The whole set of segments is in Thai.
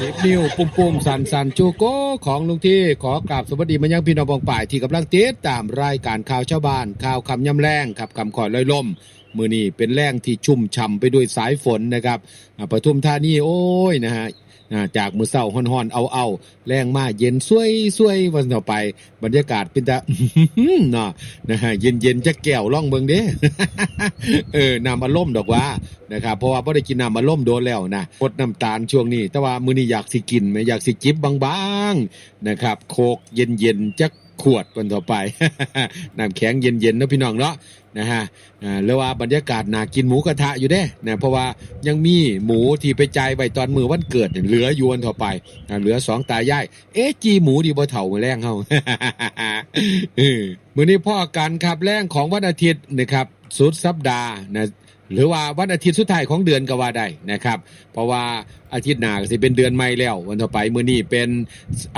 สิบนิ้วปุ่มปุ่มสันสันจูโก้ของลุงที่ขอกราบสวัสดีมายังพี่น้องบองป่ายที่กำลังติดตามรายการข่าวชาวบ้านข่าวคำย่ำแรงครับคำขอลอยลมมือนี่เป็นแรงที่ชุ่มฉ่ำไปด้วยสายฝนนะครับอ่าปทุมธานีโอ้ยนะฮะ จากมือเศร้าห่อนๆเอาเอาๆแรงมาเย็นสวยสวยวันต่อไป บรรยากาศเป็นตาเนาะนะฮะเย็นเย็นจะแก้วล่องเบิงเด้เออนำอารมณ์ดอกว่านะครับเพราะว่าไ่ได้กินน้ำอารมณ์โดนแล้วนะกดน้ำตาลช่วงนี้ แต่ว่ามื้อนี้อยากสิกินไหมอยากสิจิบบางๆนะครับ โคกเย็นๆจะขวดวันต่อไปน้ำแข็งเย็นๆนะพี่น้องเนาะ นะฮะอ่าแล้วว่าบรรยากาศน่ากินหมูกระทะอยู่เด้นะเพราะว่ายังมีหมูที่ไปจ่ายไว้ตอนมือวันเกิดเหลือยวันต่อไปเหลือสองตายายเอ๊ะจีหมูดีบ่เถ่ามาแรงเฮาเออมื้อนี้พ่อกันครับแรงของวันอาทิตย์นะครับสุดสัปดาห์นะหรือว่าวันอาทิตย์สุดท้ายของเดือนก็ว่าได้นะครับ เพราะว่า อาทิตย์หน้าก็สิเป็นเดือนใหม่แล้ว วันต่อไปมื้อนี้เป็น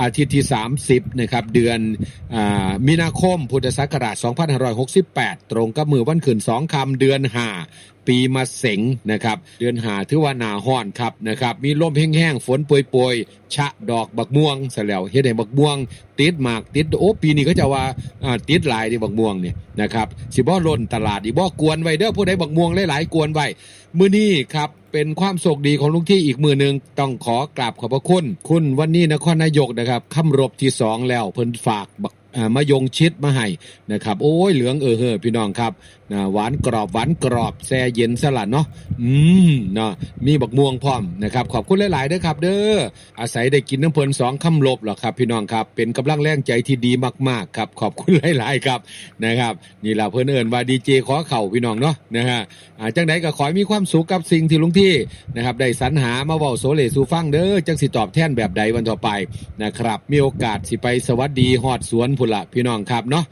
อาทิตย์ที่ 30นะครับเดือนอ่ามีนาคมพุทธศักราช2568 ตรงกับมือวันขึ้น2คำเดือน5ปีมาเสงนะครับ เดือนหาถือว่าหนาห้อนครับนะครับ มีลมแห้งๆฝนปรยๆชะดอกบักม่วงซะแล้วเฮ็ดให้บักม่วง ติดหมากติดโอ้ปีนี้ก็จะว่าอ่าติดหลายที่บักม่วงเนี่ยนะครับสิบ่ล้นตลาดอีบ่กวนไว้เด้อผู้ใดบักม่วงหลายๆกวนไว้มื้อนี้ครับ เป็นความโชคดีของลุงที่อีกมือหนึ่งต้องขอกราบขอบพระคุณ คุณวันนี้นครนายกนะครับคำรบที่สองแล้วเพิ่นฝากบัก มายงชิดมาให้นะครับ โอ้ยเหลืองเออเฮอพี่น้องครับนะหวานกรอบหวานกรอบแซ่เย็นสลัดเนาะอืมเนาะมีบักม่วงพร้อมนะครับขอบคุณหลายๆเด้อครับ เด้ออาศัยได้กินน้ำเพลินสองคำลบหรอกครับพี่น้องครับเป็นกำลังแรงใจที่ดีมากๆครับขอบคุณหลายๆครับนะครับนี่ล่ะเพื่อนเอิญว่าดีเจขอเข่าพี่น้องเนาะนะฮะจังไดก็ขอมีความสุขกับสิ่งที่ลุงที่นะครับได้สรรหามาเว้าโซเลสูฟังเด้อจังสิตอบแทนแบบใดวันต่อไปนะครับมีโอกาสสิไปสวัสดีฮอดสวนพุ่นละพี่น้องครับเนาะ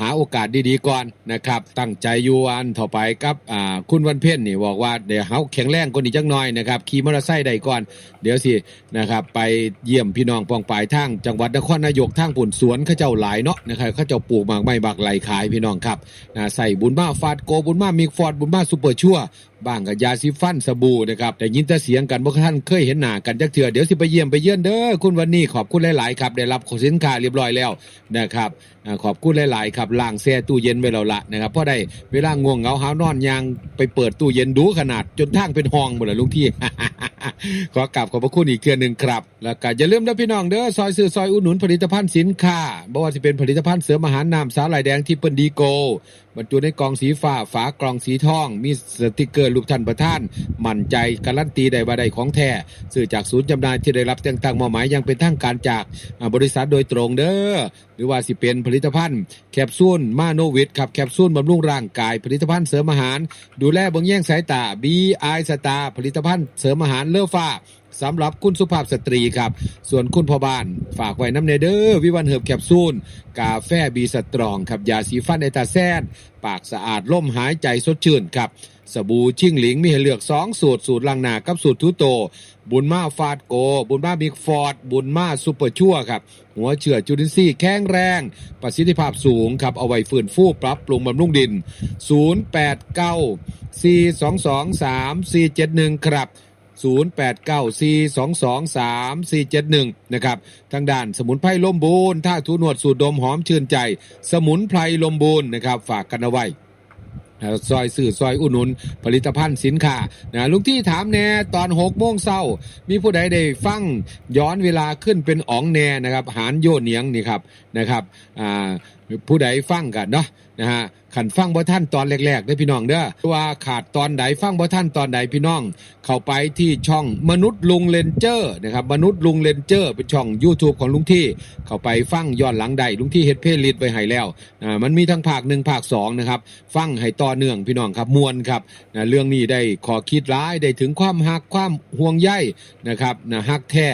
หาโอกาสดีๆก่อนนะครับ ตั้งใจอยู่วันต่อไปกับอ่าคุณวันเพ็ญนี่บอกว่าเดี๋ยวเฮาแข็งแรงกว่านี้จักหน่อยนะครับขี่มอเตอร์ไซค์ได้ก่อน เดี๋ยวสินะครับไปเยี่ยมพี่น้องปองปายทางจังหวัดนครนายกทางผุนสวนข้าเจ้าหลายเนาะนะครับข้าเจ้าปลูกหมากไม้บักไหลขายพี่น้องครับนะใส่บุญมาฟาดโกบุญมามิกฟอร์ดบุญมาซูเปอร์ชั่วบ้างกับยาซีฟันสบู่นะครับแต่ยินแต่เสียงกันบ่ท่านเคยเห็นหน้ากันจักเถื่อเดี๋ยวสิไปเยี่ยมไปเยี่ยนเด้อคุณวันนี้ขอบคุณหลายๆครับได้รับสินค้าเรียบร้อยแล้วนะครับขอบคุณหลายครับล่างแช่ตู้เย็นไว้แล้วละนะครับเพราะได้เวลาง่วงเหงาหาวนอนยางไปเปิดตู้เย็นดูขนาดจนทางเป็นห้องหมดเลยลุงที่ ขอกราบขอบพระคุณอีกเทื่อหนึ่งครับ แล้วก็อย่าลืมนะพี่น้องเด้อซอยซื้อซอยอุดหนุนผลิตภัณฑ์สินค้าบ่ว่าจะเป็นผลิตภัณฑ์เสริมอาหารน้ำสาหร่ายแดงที่เปิ้นดีโก บรรจุในกล่องสีฟ้าฝากล่องสีทอง มีสติกเกอร์ลูกท่านประท่าน มั่นใจการันตีได้ว่าได้ของแท้ซื้อจากศูนย์จำหน่ายที่ได้รับแต่งตั้งมอบหมายยังเป็นทางการจากบริษัทโดยตรงเด้อหรือว่าสิเป็นผลิตภัณฑ์ แคปซูลมาโนวิทครับแคปซูลบำรุงร่างกาย ผลิตภัณฑ์เสริมอาหาร ดูแลบางแย่งสายตา BI สตาผลิตภัณฑ์เสริมอาหารเลือฟ้า สำหรับคุณสุภาพสตรีครับ ส่วนคุณพ่อบ้านฝากไว้น้ำเนเดอร์วิวันเฮิบแคปซูล กาแฟบีสตรองครับยาสีฟันไอตาแซนปากสะอาดล่มหายใจสดชื่นครับสบู่ชิ่งหลิงมีให้เลือก 2 สูตร สูตรลังหนากับสูตรทุโต บุญมาฟาดโก บุญมาบิ๊กฟอร์ด บุญมาซูเปอร์ชั่วครับ หัวเชื่อจุลินทรีย์แข็งแรง ประสิทธิภาพสูงครับ เอาไว้ฟื้นฟูปรับปรุงบำรุงดิน 089 422 3471 ครับ 0894223471 นะครับทางด้านสมุนไพรลมบูนท่าทูนวดสูดดมหอมชื่นใจ สมุนไพรลมบูนนะครับฝากกันเอาไว้ซอยสื่อซอยอุดหนุน ผลิตภัณฑ์สินค้านะลุงที่ถามแน่ตอนหกโมงเช้า มีผู้ใดได้ฟังย้อนเวลาขึ้นเป็นอ๋องแน่นะครับ หารโยเนียงนี่ครับนะครับผู้ใดฟังกันเนาะนะฮะ ขันฟังบ่ท่านตอนแรกๆได้พี่น้องเด้อว่าขาดตอนใดฟังบ่ท่านตอนใดพี่น้อง เข้าไปที่ช่องมนุษย์ลุงเลนเจอร์นะครับมนุษย์ลุงเลนเจอร์เป็นช่อง YouTube ของลุงที่ เข้าไปฟังย้อนหลังใดลุงที่เฮ็ดเพลย์ลิสต์ไว้ให้แล้วอ่ามันมีทั้งภาคหนึ่งภาคสองนะครับฟังให้ต่อเนื่องพี่น้องครับมวลครับนะเรื่องนี้ได้ขอคิดร้ายได้ถึงความหักความห่วงใยนะครับนะฮักแท้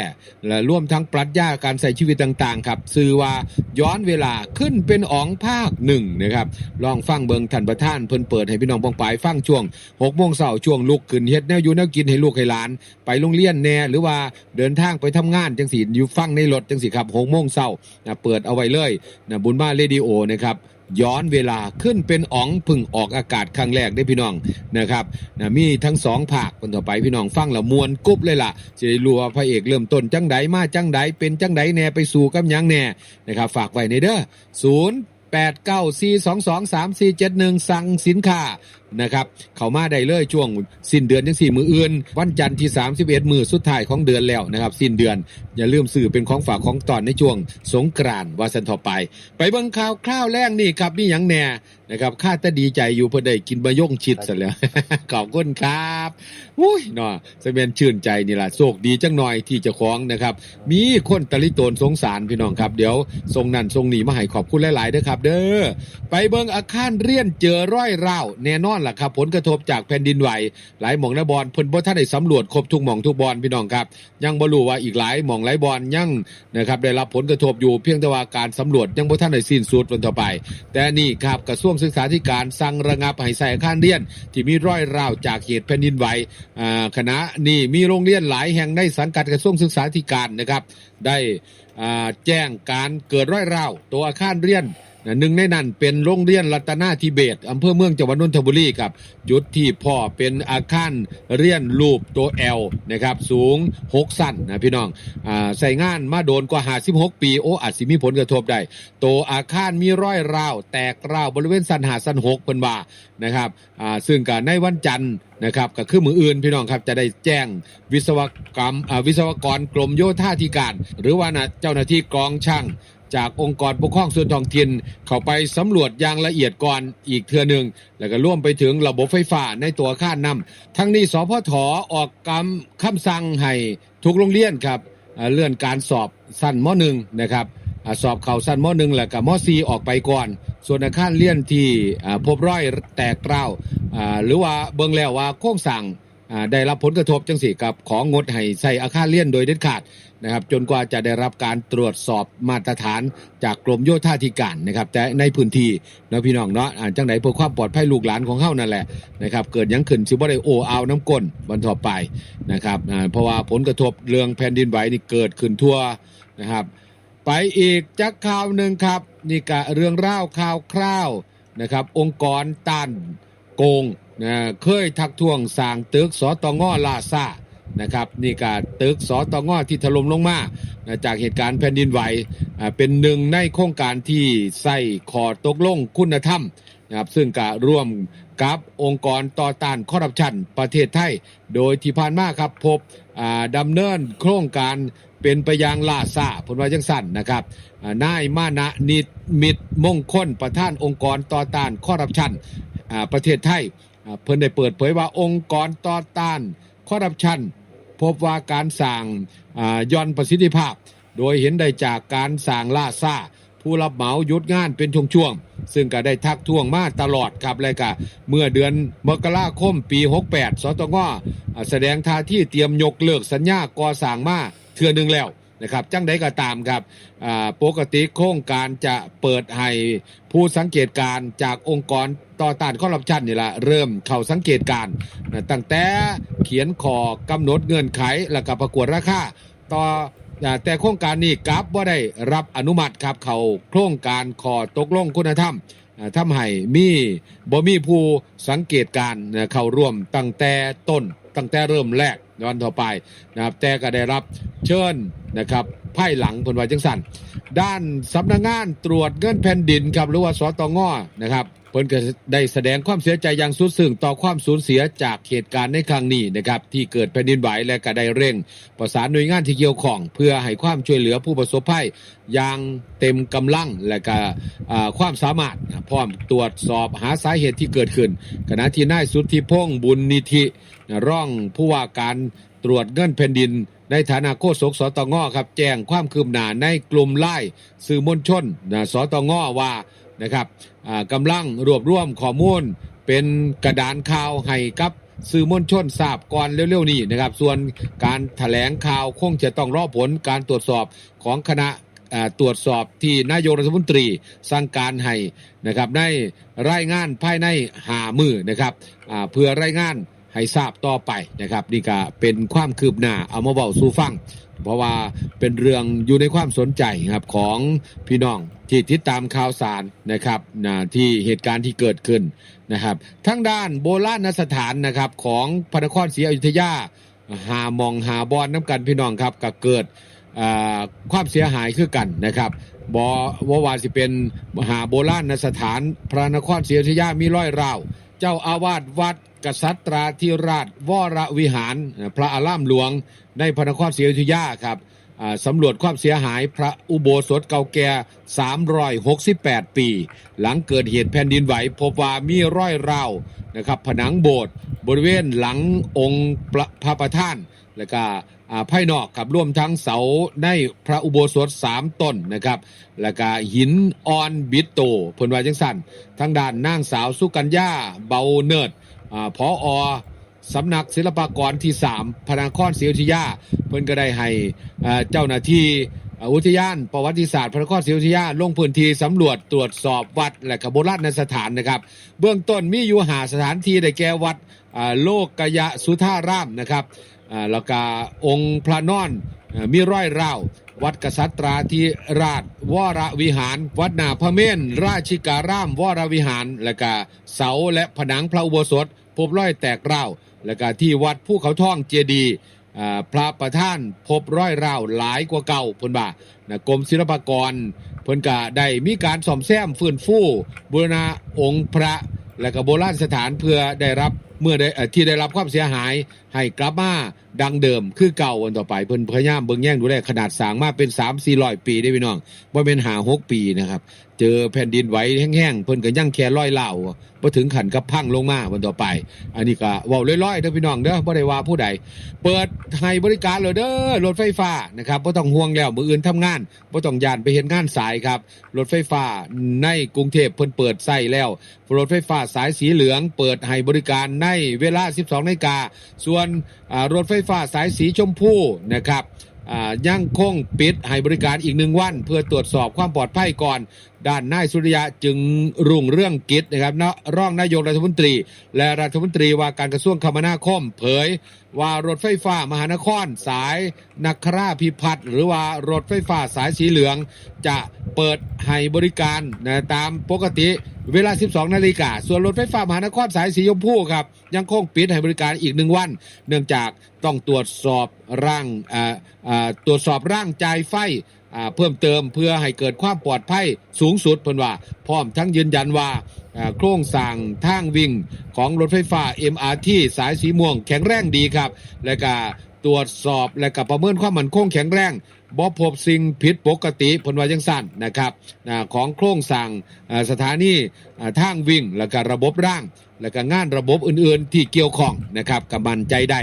และร่วมทั้งปรัชญาการใส่ชีวิตต่างๆครับสื่อว่าย้อนเวลาขึ้นเป็นอ๋องภาคหนึ่งนะครับลองฟังังเบิงท่านประธานเพิ่นเปิดให้พี่น้องปองปายฟังช่วงหกโมงเช้าช่วงลุกขึ้นเฮ็ดแนวอยู่แนวกินให้ลูกให้หลาน ไปโรงเรียนแน่หรือว่าเดินทางไปทำงานจังสีอยู่ฟังในรถจังสีครับหกโมงเช้านะเปิดเอาไว้เลยนะบุญมาเรดิโอนะครับย้อนเวลาขึ้นเป็นอ๋องพึ่งออกอากาศครั้งแรกได้พี่น้องนะครับนะมีทั้งสองภาคคนต่อไปพี่น้องฟังล้วมวนกุ๊บเลยล่ะจะได้รู้ว่าพระเอกเริ่มต้นจังใดมาจังใดเป็นจังใดแน่ไปสู่กับหยังแน่นะครับฝากไว้ในเด้อศูนย์ แปดเก้าสี่สองสองสามซีเจ็ดหนึ่งสั่งสินค้า นะครับ เข้ามาได้เลยช่วงสิ้นเดือนจังสี่มืออื่น วันจันทร์ที่ 31 มือสุดท้ายของเดือนแล้วนะครับ สิ้นเดือน อย่าลืมซื้อเป็นของฝากของตอนในช่วงสงกรานต์วาสันทอไป ไปเบิ่งข่าวคร่าวแรกนี่ครับมีหยังแหน่นะครับข้าแต่ดีใจอยู่เพื่อได้กินบะย่งชิดซะแล้วขอบคุณครับอุ้ยเนาะสเปนชื่นใจนี่ล่ะโชคดีจังหน่อยที่เจะคล้าของนะครับ มีคนตะลิโตนสงสารพี่น้องครับ เดี๋ยวทรงนั่นทรงนี้มาให้ขอบคุณหลายๆเด้อครับ เด้อไปเบิ่งอาคารเรียนเจอร้อยเร้าแน่นอนล่ะครับ ผลกระทบจากแผ่นดินไหว หลายหม่องและบอลเพิ่นบ่ทันได้สำรวจครบทุกหม่องทุกบอลพี่น้องครับ ยังบ่รู้ว่าอีกหลายหม่องหลายบอลยังนะครับได้รับผลกระทบอยู่เพียงแต่ว่าการสำรวจยังบ่ทันได้สิ้นสุดวันต่อไป แต่นี่ครับกระทรวงศึกษาธิการสั่งระงับให้ใส่อาคารเรียน ที่มีร้อยร้าวจากเหตุแผ่นดินไหวอ่าคณะนี่มีโรงเรียนหลายแห่งในสังกัดกระทรวงศึกษาธิการนะครับ ได้อ่าแจ้งการเกิดร้อยร้าวตัวอาคารเรียน หนึ่งในนั้นเป็นโรงเรียนรัตนาธิเบศอำเภอเมืองจังหวัดนนทบุรีครับจุดที่พ่อเป็นอาคารเรียนรูปตัวแอลนะครับสูง 6 สั้นนะพี่น้องอ่าใส่งานมาโดนกว่า 56 ปี โอ้อาจสิมีผลกระทบได้ตัวอาคารมีร้อยร้าว แตกร้าวบริเวณสันหาสันหกเป็นว่านะครับอ่าซึ่งการในวันจันทร์นะครับก็คือมืออื่นพี่น้องครับจะได้แจ้งวิศวกรรมวิศวกรกรมโยธาธิการ หรือว่านะเจ้าหน้าที่กองช่าง จากองค์กรปกครองส่วนท้องถิ่นเข้าไปสำรวจอย่างละเอียดก่อนอีกเทือหนึ่งแล้วก็ร่วมไปถึงระบบไฟฟ้าในตัวอาคารนำทั้งนี้สพทออกกำคำสั่งให้ทุกโรงเรียนครับเลื่อนการสอบสั้นมหนึ่งนะครับอสอบเข่าสั้นมหนึ่งแล้วก็มสีออกไปก่อน ส่วนอาคารเรียนที่พบร้อยแตกร้าวอ่าหรือว่าเบิ่งแล้วว่าโครงสั่ง ได้รับผลกระทบจังสี่กับของงดให้ใส่อาคารเรียนโดยเด็ดขาดนะครับจนกว่าจะได้รับการตรวจสอบมาตรฐานจากกรมโยธาธิการนะครับแต่ในพื้นที่เนาะพี่น้องเนาะอ่าจังไหนเพื่อความปลอดภัยลูกหลานของเฮานั่นแหละนะครับเกิดยังขึ้นสิบ่ได้โอเอาน้ำก้นบรรทอไปนะครับเพราะว่าผลกระทบเรื่องแผ่นดินไหวนี่เกิดขึ้นทั่วนะครับไปอีกจักข่าวหนึ่งครับนี่กะเรื่องเล่าวข่าวคราวนะครับองค์กรต้านโกง นะเคยทักท้วงสร้างตึกสตงลาซานะครับนี่การตึกสอตองอที่ถล่มลงมานะจากเหตุการณ์แผ่นดินไหวเป็นหนึ่งในโครงการที่ใส่ขอตกลงคุณธรรมนะครับซึ่งก็ร่วมกับองค์กรต่อต้านคอร์รัปชันประเทศไทย โดยที่ผ่านมาครับพบอ่าดำเนินโครงการเป็นไปอยางลาซาผลว่าจังสั้นนะครับนายมานะนิดมิตรมงคลประธานองค์กรต่อต้านคอร์รัปชันประเทศไทย เพิ่นได้เปิดเผยว่าองค์กรต่อต้านคอร์รัปชันพบว่าการสั่งย่อนประสิทธิภาพ โดยเห็นได้จากการสั่งล่าซ่า ผู้รับเหมาหยุดงานเป็นช่วงๆ ซึ่งก็ได้ทักท้วงมาตลอดครับเลยก็เมื่อเดือนมกราคมปี 68 สตงอ่าแสดงท่าที่เตรียมยกเลิกสัญญาก่อสร้างมาเทื่อหนึงแล้ว นะครับจังใดก็ตามครับปกติโครงการจะเปิดให้ผู้สังเกตการณ์จากองค์กรต่อต้านคอร์รัปชันนี่ละเริ่มเข้าสังเกตการนะตั้งแต่เขียนขอกำหนดเงื่อนไขแล้วก็ประกวดราคาต่อแต่โครงการนี้กลับว่าได้รับอนุมัติครับเขาโครงการขอตกลงคุณธรรมอ่าให้มีบ่มีผู้สังเกตการเข้าร่วมตั้งแต่ต้นตั้งแต่เริ่มแรกวันต่อไปนะครับแต่ก็ได้รับเชิญ นะครับภายหลังผลว่าจังสันด้านสำนักงานตรวจเงินแผ่นดินครับหรือว่าสตงนะครับเพิ่นก็ได้แสดงความเสียใจอย่างสุดซึ้งต่อความสูญเสียจากเหตุการณ์ในครั้งนี้นะครับที่เกิดแผ่นดินไหวและก็ได้เร่ง ประสานหน่วยงานที่เกี่ยวข้องเพื่อให้ความช่วยเหลือผู้ประสบภัยอย่างเต็มกำลังและก็ความสามารถพร้อมตรวจสอบหาสาเหตุที่เกิดขึ้น ขณะที่นายสุทธิพงษ์บุญนิธิร่องผู้ว่าการตรวจเงินแผ่นดินในฐานะโฆษกสตงครับแจ้งความคืบหน้าในกลุ่มไล่สื่อมวลชนนะสตงว่านะครับกำลังรวบรวมข้อมูล เป็นกระดานข่าวให้กับสื่อมวลชนทราบก่อนเร็วๆนี้นะครับ ส่วนการถแถลงข่าวคงจะต้องรอผลการตรวจสอบของคณะตรวจสอบที่นายกรัฐมนตรีสั่งการให้นะครับในรายงานภายในหามือนะครับเพื่อรายงาน ให้ทราบต่อไปนะครับนี่ก็เป็นความคืบหน้าเอามาเบาสู่ฟัง เพราะว่าเป็นเรื่องอยู่ในความสนใจครับของพี่น้องที่ติดตามข่าวสารนะครับนะที่เหตุการณ์ที่เกิดขึ้นนะครับทั้งด้านโบราณสถานนะครับของพระนครศรีอยุธยาหามองหาบอนน้ำกันพี่น้องครับก็เกิดความเสียหายคือกันนะครับบอว่าวาสิเป็นมหาโบราณสถาน พระนครศรีอยุธยามีร้อยราว เจ้าอาวาสวัดกษัตราธิราชวรวิหาร พระอารามหลวงในพระนครศรีอยุธยาครับสำรวจความเสียหายพระอุโบสถเก่าแก่ 368 ปี หลังเกิดเหตุแผ่นดินไหว พบว่ามีร้อยราวนะครับผนังโบสถ์บริเวณหลังองค์พระประธาน แล้วก็ ภายนอกครับร่วมทั้งเสาในพระอุโบสถสามต้นนะครับ แล้วก็หินออนบิตโตเพิ่นว่าจังสั่นทางด้านนางสาวสุกัญญาเบาเนิดอ่าพออสำนักศิลปากรที่ 3พระนครศรีอยุธยา เพิ่นก็ได้ให้เจ้าหน้าที่อุทยานประวัติศาสตร์พระนครศรีอยุธยาลงพื้นที่สำรวจตรวจสอบวัดและก็โบราณสถานนะครับ เบื้องต้นมีอยู่หาสถานที่ได้แก่วัดโลกกยะสุธารามนะครับ แล้วก็องค์พระนอนมีร้อยราววัดกษัตราธิราช วรวิหาร วัดนาพระเมนราชิการาม วรวิหาร และก็เสาและผนังพระอุโบสถ พบร้อยแตกราว และก็ที่วัดภูเขาท่องเจดีพระประธานพบร้อยราวหลายกว่าเก่าพนบ่านะกรมศิลปากรเพิ่นก็ได้มีการซ่อมแซมฟื้นฟูบูรณะองค์พระและก็โบราณสถานเพื่อได้รับเมื่อได้เอ่อที่ได้รับความเสียหาย ให้กลับมาดังเดิมคือเก่าวันต่อไปเพิ่นพยายามเบิ่งแย่งดูแลขนาดสางมาเป็น 3 4 0 0 ปีได้พี่น้องบ่เป็นหา6ปีนะครับ เจอแผ่นดินไหวแห้งๆเพิ่นก็ยังแค่ร้อยเล่าบ่ถึงขันกับพังลงมาวันต่อไป อันนี้ก็เว้าลอยๆเด้อพี่น้องเด้อบ่ได้ว่าผู้ใดเปิดให้บริการเลยเด้อรถไฟฟ้านะครับบ่ต้องห่วงแล้วมื้ออื่นทำงานบ่ต้องยานไปเฮ็ดงานสายครับรถไฟฟ้าในกรุงเทพเพิ่นเปิดใช้แล้วรถไฟฟ้าสายสีเหลือง เปิดให้บริการในเวลา 12นาฬิกาส่วนอ่ารถไฟฟ้าสายสีชมพูนะครับย่ายังคงปิดให้บริการอีกหนึ่งวัน เพื่อตรวจสอบความปลอดภัยก่อน ด้านนายสุริยะจึงรุ่งเรื่องกิจนะครับนะรองนายกรัฐมนตรี และรัฐมนตรีว่าการกระทรวงคมนาคม เผย ว่ารถไฟฟ้ามหานคร สายนักคราพิพัฒน์หรือว่ารถไฟฟ้าสายสีเหลือง จะเปิดให้บริการนะตามปกติเวลา 12 นาฬิกา ส่วนรถไฟฟ้ามหานครสายสีชมพูครับ ยังคงปิดให้บริการอีกหนึ่งวัน เนื่องจากต้องตรวจสอบร่างตรวจสอบร่างจ่ายไฟ เพิ่มเติมเพื่อให้เกิดความปลอดภัยสูงสุดเพิ่นว่าพร้อมทั้งยืนยันว่าโครงสร้างทางวิ่งของรถไฟฟ้า MRT สายสีม่วงแข็งแรงดีครับ และก็ตรวจสอบและก็ประเมินความมั่นคงแข็งแรงบ่พบสิ่งผิดปกติพิ่นว่าจังสั่นนะครับของโครงสร้างสถานีอ่าทางวิ่งและก็ระบบร่าง และก็งานระบบอื่นๆ ที่เกี่ยวข้องนะครับกับมันใจได้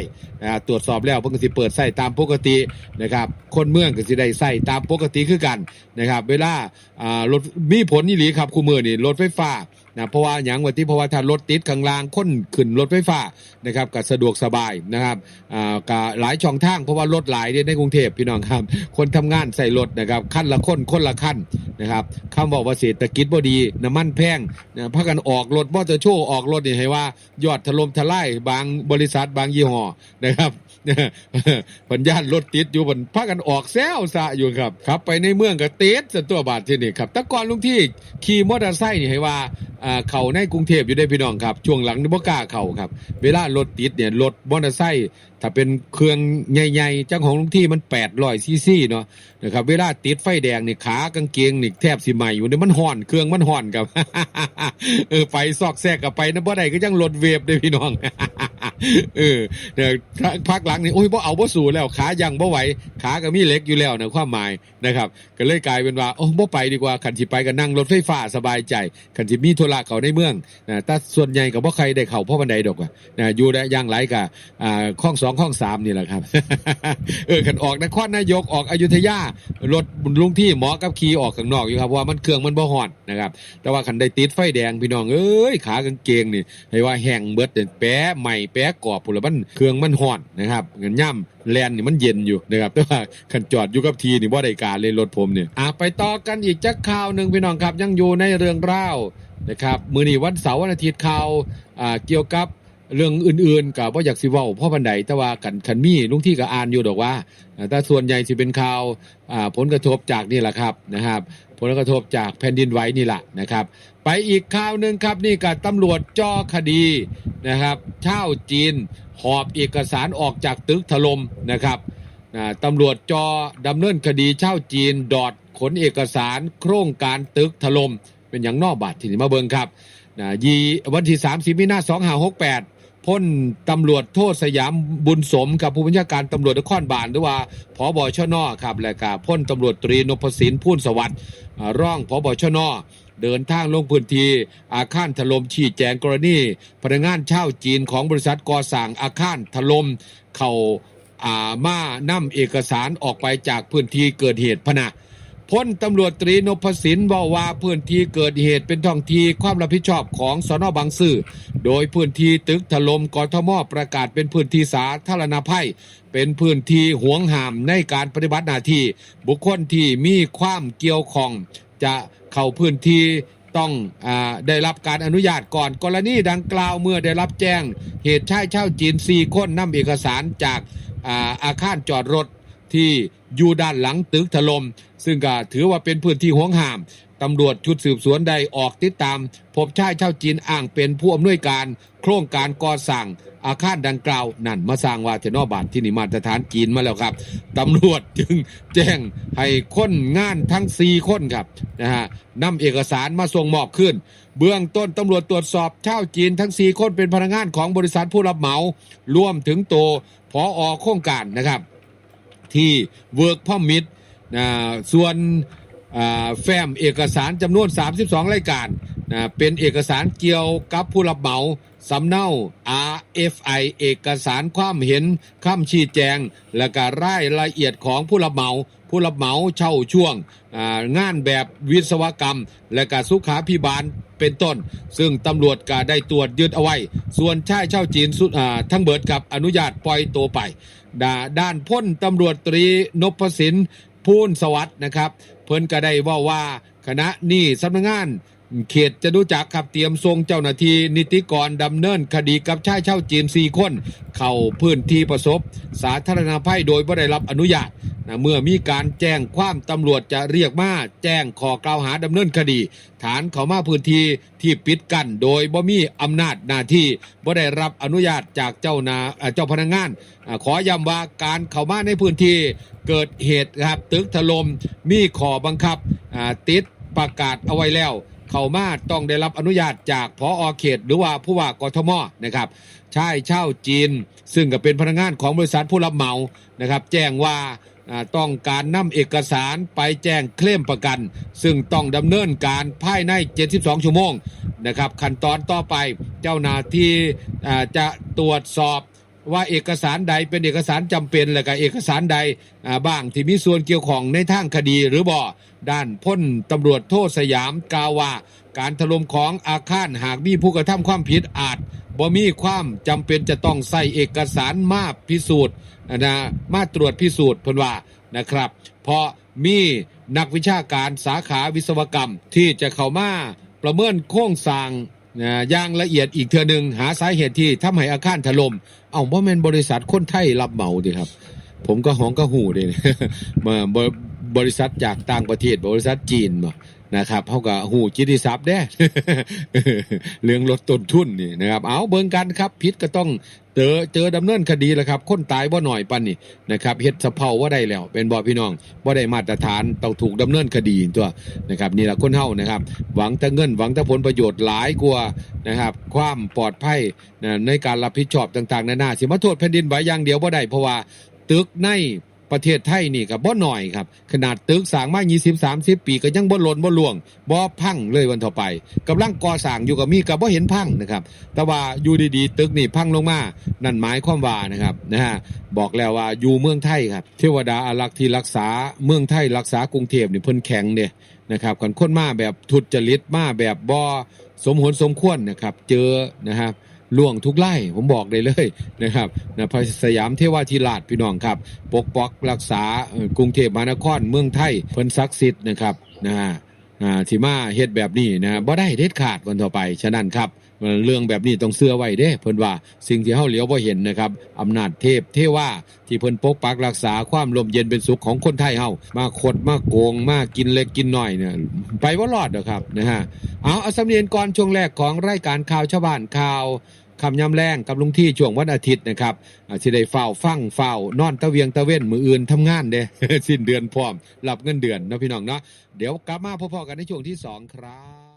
ตรวจสอบแล้วเพิ่นก็สิเปิดใช้ตามปกตินะครับคนเมืองก็สิได้ใช้ตามปกติคือกันนะครับเวลารถมีผลนี่หลีครับคู่มือนี่รถไฟฟ้านะเพราะว่าหยังว่าที่เพราะว่าถ้ารถติดข้างล่างค้นขึ้นรถไฟฟ้านะครับก็สะดวกสบายนะครับอ่าก็หลายช่องทางเพราะว่ารถหลายเนี่ยในกรุงเทพพี่น้องครับ คนทำงานใส่รถนะครับขั้นละคนคนละขั้นนะครับคำบอกว่าเศรษฐกิจบ่ดีน้ำมันแพงนะพักกันออกรถมอเตอร์โชว์ออกรถนี่ให้ว่ายอดถล่มทลายบางบริษัทบางยี่ห้อนะครับปัญญานรถติดอยู่บนพักกันออกแซวซะอยู่ครับครับ ไปในเมืองก็ติดสนตัวบาทที่นี่ครับแต่ก่อนลุงที่ขี่มอเตอร์ไซค์นี่ให้ว่าเขาในกรุงเทพอยู่ได้พี่น้องครับ ช่วงหลังนี่บ่กล้าเข้าครับ เวลารถติดเนี่ยรถมอเตอร์ไซค์ถ้าเป็นเครื่องใหญ่ๆจังของลุงที่มัน800ซีซีเนาะนะครับเวลาติดไฟแดงนี่ขากางเกงนี่แทบสิใหม่อยู่เนี่ยมันห่อนเครื่องมันห่อนครับเออไปซอกแซกกับไปนะบ่ได้ก็ยังลดเวฟเด้พี่น้อง เออเดี๋ยวพักหลังนี่โอ้ยบ่เอาบ่สู่แล้วขายังบ่ไหวขาก็มีเล็กอยู่แล้วนะความหมายนะครับ ก็เลยกลายเป็นว่าโอ้บ่ไปดีกว่าคันสิไปก็นั่งรถไฟฟ้าสบายใจคันสิมีธุระเขาในเมืองนะแต่ส่วนใหญ่ก็บ่ใครได้เข้าเพราะบันไดดอกว่านะอยู่ได้ย่างไรก็อ่าข้องสองข้องสามนี่แหละครับเออคันออกนครนายกออกอยุธยารถลุงที่หมอกับขี่ออกข้างนอกอยู่ครับว่ามันเครื่องมันบ่ฮอนนะครับแต่ว่าคันได้ติดไฟแดงพี่น้องเอ้ยขากางเกงนี่ให้ว่าแห้งเบิดเนี่ยแปะใหม่แปะกรอบพุ่นละมันเครื่องมันฮ้อนนะครับเงินย่ำแลนนี่มันเย็นอยู่นะครับแต่ว่าคันจอดอยู่กับทีนี่บ่ได้การเลยรถผมเนี่ยอะไปต่อกันอีกจักข่าวหนึ่งพี่น้องครับยังอยู่ในเรื่องเล่าวนะครับมื้อนี้วันเสาร์วันอาทิตย์ข่าวอ่าเกี่ยวกับเรื่องอื่นๆก็บ่อยากสิเว้าพราะบันไดแต่ว่ากันคันมีลุงที่ก็อ่านอยู่ดอกว่าอ่าแต่ส่วนใหญ่สิเป็นข่าวอ่าผลกระทบจากนี่แหละครับนะครับ ผลกระทบจากแผ่นดินไหวนี่แหละนะครับ ไปอีกข่าวหนึ่งครับนี่กับตำรวจจ่อคดีนะครับเช่าจีนหอบเอกสารออกจากตึกถล่มนะครับตำรวจจอดำเนินคดีเช่าจีน ดอดขนเอกสาร โครงการตึกถล่มเป็นอย่างนอกบัตรที่นี่มาเบิงครับนะยีวันที่ 30มีนา2568 พ้นตำรวจโทษสยามบุญสมกับผู้บัญชาการตำรวจนครบาลหรือว่าพบชนอครับและก็พ้นตำรวจตรีนพสินพูนสวัสดิ์ร่องพบชนอเดินทางลงพื้นที่อาคารถล่มชี้แจงกรณีพนักงานเช่าจีนของบริษัทก่อสร้างอาคารถล่มเขาอ่ามานํเอกสารออกไปจากพื้นที่เกิดเหตุพะนะ พ้นตำรวจตรีนพสินบอกว่าพื้นที่เกิดเหตุเป็นท้องที่ความรับผิดชอบของสนบางซื่อ โดยพื้นที่ตึกถล่มกทมประกาศเป็นพื้นที่สาธารณภัย เป็นพื้นที่ห่วงห้ามในการปฏิบัติหน้าที่ บุคคลที่มีความเกี่ยวข้องจะเข้าพื้นที่ต้องอได้รับการอนุญาตก่อนกรณีดังกล่าวเมื่อได้รับแจ้ง เหตุชายเช่าวจีน 4 คนนำเอกสารจากอาอาคารจอดรถที่อยู่ด้านหลังตึกถลม่ม ซึ่งก็ถือว่าเป็นพื้นที่ห่วงห้ามตำรวจชุดสืบสวนได้ออกติดตาม พบชายชาวจีนอ้างเป็นผู้อำนวยการ โครงการก่อสร้างอาคารดังกล่าว นั่นมาสร้างว่าเทนอบาทที่นิมาตรฐานจีนมาแล้วครับตำรวจจึงแจ้งให้คนงานทั้ง 4 คนครับนะฮะนำเอกสารมาส่งมอบขึ้น เบื้องต้นตำรวจตรวจสอบชาวจีนทั้ง 4 คนเป็นพนักงานของบริษัทผู้รับเหมารวมถึงตัวพออโครงการนะครับ ที่เวิร์กพอมิดนะ ส่วนแฟ้มเอกสารจำนวน 32 รายการนะเป็นเอกสารเกี่ยวกับผู้รับเหมาสำเนา RFI เอกสารความเห็นคำชี้แจง และก็รายละเอียดของผู้รับเหมาผู้รับเหมาเช่าช่วงงานแบบวิศวกรรม และก็สุขาพิบาลเป็นต้น ซึ่งตำรวจก็ได้ตรวจยึดเอาไว้ ส่วนชายเช่าจีนสุดทั้งเบิดกับอนุญาตปล่อยตัวไป ด้านพ้นตำรวจตรีนพสิน พูนสวัสดนะครับ เพิ่นก็ได้ว่าว่าคณะนี้สำนักงาน เขตจะรู้จักครับเตรียมทรงเจ้าหน้าที่นิติกรดำเนินคดีกับชายเช่าจีนสี่คน เข้าพื้นที่ประสบ สาธารณภัยโดยไม่ได้รับอนุญาตนะเมื่อมีการแจ้งความตำรวจจะเรียกมาแจ้งขอกล่าวหาดำเนินคดี ฐานเข้ามาพื้นที่ที่ปิดกั้นโดยบ่มีอำนาจหน้าที่บ่ได้รับอนุญาตจากเจ้านาเจ้าพนักงาน ขอย้ำว่าการเข้ามาในพื้นที่เกิดเหตุครับตึกถล่มมีขอบังคับติดประกาศเอาไว้แล้ว เข้ามาต้องได้รับอนุญาตจากพออเขต หรือว่าผู้ว่ากทมนะครับชายเช่าจีน ซึ่งก็เป็นพนักงานของบริษัทผู้รับเหมานะครับ แจ้งว่าต้องการนำเอกสารไปแจ้งเคลมประกัน ซึ่งต้องดำเนินการภายใน 72 ชั่วโมงนะครับขั้นตอนต่อไปเจ้าหน้าที่จะตรวจสอบว่าเอกสารใดเป็นเอกสารจำเป็นและก็เอกสารใดบ้างที่มีส่วนเกี่ยวข้องในทางคดีหรือบ่ ด้านพ้นตำรวจโทษสยามกาว่าการถล่มของอาคารหากมีผู้กระทำความผิดอาจบ่มีความจำเป็นจะต้องใส่เอกสารมาพิสูจน์นะมาตรวจพิสูจน์เพิ่นว่านะครับ เพราะมีนักวิชาการสาขาวิศวกรรมที่จะเข้ามาประเมินโครงสร้างนะอย่างละเอียดอีกเทือหนึ่งหาสาเหตุที่ทำให้อาคารถล่มเอาบ่แม่นบริษัทคนไทยรับเหมาดิครับ ผมก็หองก็หูดิมา บริษัทจากต่างประเทศบริษัทจีนมานะครับเขาก็หูจิติศัพท์เด้เรื่องลดต้นทุนนี่นะครับ เอาเบิ่งกันครับพิษก็ต้องเจอเจอดำเนินคดีแล้วครับคนตายบ่หน่อยปันนี่นะครับเฮ็ดสะเพาว่าได้แล้ว เป็นบ่พี่น้องบ่ได้มาตรฐานต้องถูกดำเนินคดีตัวนะครับนี่แหละคนเฮานะครับ หวังแต่เงินหวังแต่ผลประโยชน์หลายกว่านะครับ ความปลอดภัยในการรับผิดชอบต่างๆนานาสิมาโทษแผ่นดินไหวอย่างเดียวบ่ได้เพราะว่าตึกใน ประเทศไทยนี่ก็บ่หน้อยครับ ขนาดตึกสร้างมา20 30 ปีก็ยังบ่หล่นบ่ล่วงบ่พังเลยวันต่อไปกำลังก่อสร้างอยู่ก็มีก็บ่เห็นพังนะครับ แต่ว่าอยู่ดีๆ ตึกนี่พังลงมา นั่นหมายความว่านะครับนะฮะบอกแล้วว่าอยู่เมืองไทยครับ เทวดาอารักษ์ที่รักษาเมืองไทยรักษากรุงเทพนี่เพิ่นแข็งเด้นะครับกันคนมาแบบทุจริตมาแบบบ่สมหนสมควรนะครับ เจอนะครับ ล่วงทุกไล่ผมบอกได้เลยนะครับนะพระสยามเทวาธิราชพี่น้องครับ ปกปักรักษากรุงเทพมหานครเมืองไทยเพิ่นศักดิ์สิทธิ์นะครับนะฮะอ่าที่มาเฮ็ดแบบนี้นะบ่ได้เด็ดขาดวันต่อไป ฉะนั้นครับ เรื่องแบบนี้ต้องเสื้อไว้เด้เพิ่นว่าสิ่งที่เฮาเหลียวบ่เห็นนะครับอำนาจเทพเทว่าที่เพิ่นปกปักรักษาความลมเย็นเป็นสุขของคนไทยเฮามาขดมาโกงมากินเล็กกินน้อยเนี่ยไปบ่รอดดอกครับนะฮะเอาเอาสำเนียนก่อนช่วงแรกของรายการข่าวชาวบ้านข่าวคำยำแรงกับลุงที่ช่วงวันอาทิตย์นะครับอาจสิได้เฝ้าฟังเฝ้านอนตะเวียงตะเว้นมืออื่นทำงานเด้สิ้นเดือนพร้อมรับเงินเดือนนะพี่น้องเนาะเดี๋ยวกลับมาพบๆกันในช่วงที่สองครับ